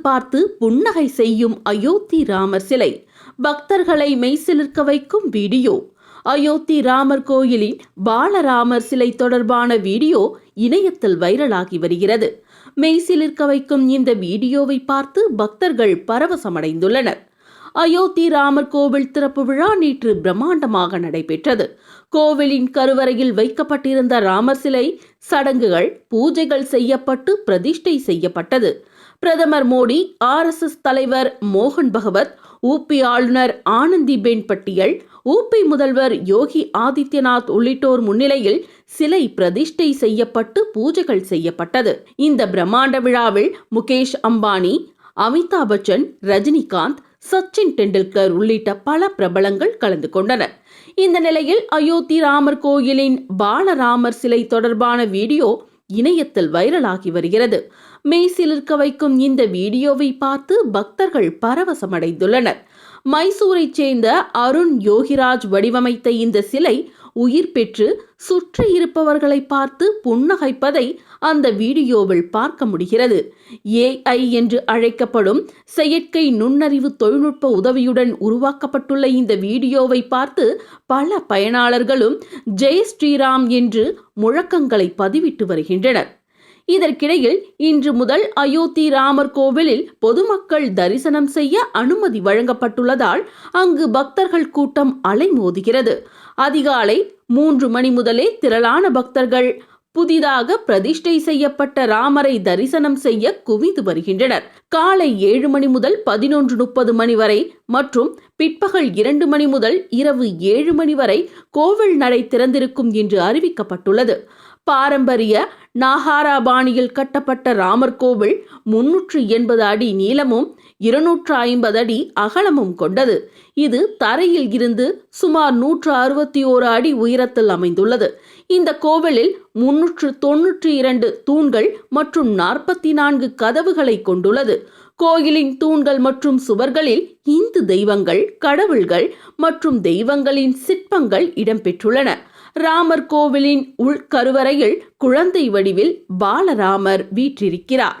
பார்த்து புன்னகை செய்யும் அயோத்தி ராமர் சிலை. பக்தர்களை மெய்சிலிர்க்க வைக்கும் வீடியோ. அயோத்தி ராமர் கோயிலின் பாலராமர் சிலை தொடர்பான வீடியோ இணையத்தில் வைரலாகி வருகிறது. மெய்சிலிர்க்க வைக்கும் இந்த வீடியோவை பார்த்து பக்தர்கள் பரவசமடைந்துள்ளனர். அயோத்தி ராமர் கோவில் திறப்பு விழா நேற்று பிரம்மாண்டமாக நடைபெற்றது. கோவிலின் கருவறையில் வைக்கப்பட்டிருந்த ராமர் சிலை சடங்குகள் பூஜைகள் செய்யப்பட்டு பிரதிஷ்டை செய்யப்பட்டது. பிரதமர் மோடி ஆர்எஸ்எஸ் தலைவர் மோகன் பகவத் ஊபி ஆளுநர் ஆனந்திபென் பட்டியல் ஊபி முதல்வர் யோகி ஆதித்யநாத் உள்ளிட்டோர் முன்னிலையில் சிலை பிரதிஷ்டை செய்யப்பட்டு பூஜைகள் செய்யப்பட்டது. இந்த பிரம்மாண்ட விழாவில் முகேஷ் அம்பானி அமிதாப் பச்சன் ரஜினிகாந்த் சச்சின் டெண்டுல்கர் உள்ளிட்ட பல பிரபலங்கள் கலந்து கொண்டனர் இந்த நிலையில் அயோத்தி ராமர் கோயிலின் பாலராமர் சிலை தொடர்பான வீடியோ இணையத்தில் வைரலாகி வருகிறது. மெய்சிலிருக்க வைக்கும் இந்த வீடியோவை பார்த்து பக்தர்கள் பரவசமடைந்துள்ளனர். மைசூரைச் சேர்ந்த அருண் யோகிராஜ் வடிவமைத்த இந்த சிலை உயிர் பெற்று சுற்றி இருப்பவர்களை பார்த்து புன்னகைப்பதை அந்த வீடியோவில் பார்க்க முடிகிறது. ஏஐ என்று அழைக்கப்படும் செயற்கை நுண்ணறிவு தொழில்நுட்ப உதவியுடன் உருவாக்கப்பட்டுள்ள இந்த வீடியோவை பார்த்து பல பயனாளர்களும் ஜெய் ஸ்ரீராம் என்று முழக்கங்களை பதிவிட்டு வருகின்றனர். இதற்கிடையில் இன்று முதல் அயோத்தி ராமர் கோவிலில் பொதுமக்கள் தரிசனம் செய்ய அனுமதி வழங்கப்பட்டுள்ளதால் அங்கு பக்தர்கள் கூட்டம் அலைமோதுகிறது. அதிகாலை மூன்று மணி முதலே திரளான பக்தர்கள் புதிதாக பிரதிஷ்டை செய்யப்பட்ட ராமரை தரிசனம் செய்ய குவிந்து வருகின்றனர். காலை ஏழு மணி முதல் பதினொன்று முப்பது மணி வரை மற்றும் பிற்பகல் இரண்டு மணி முதல் இரவு ஏழு மணி வரை கோவில் நடை திறந்திருக்கும் என்று அறிவிக்கப்பட்டுள்ளது. பாரம்பரிய நாகாரா பாணியில் கட்டப்பட்ட ராமர் கோவில் முன்னூற்று எண்பது அடி நீளமும் இருநூற்று ஐம்பது அடி அகலமும் கொண்டது. இது தரையில் இருந்து சுமார் நூற்று அறுபத்தி ஓரு அடி உயரத்தில் அமைந்துள்ளது. இந்த கோவிலில் முன்னூற்று தொன்னூற்றி இரண்டு தூண்கள் மற்றும் நாற்பத்தி நான்கு கதவுகளை கொண்டுள்ளது. கோயிலின் தூண்கள் மற்றும் சுவர்களில் இந்து தெய்வங்கள் கடவுள்கள் மற்றும் தெய்வங்களின் சிற்பங்கள் இடம்பெற்றுள்ளன. ராமர் கோவிலின் உள்கருவறையில் குழந்தை வடிவில் பாலராமர் வீற்றிருக்கிறார்.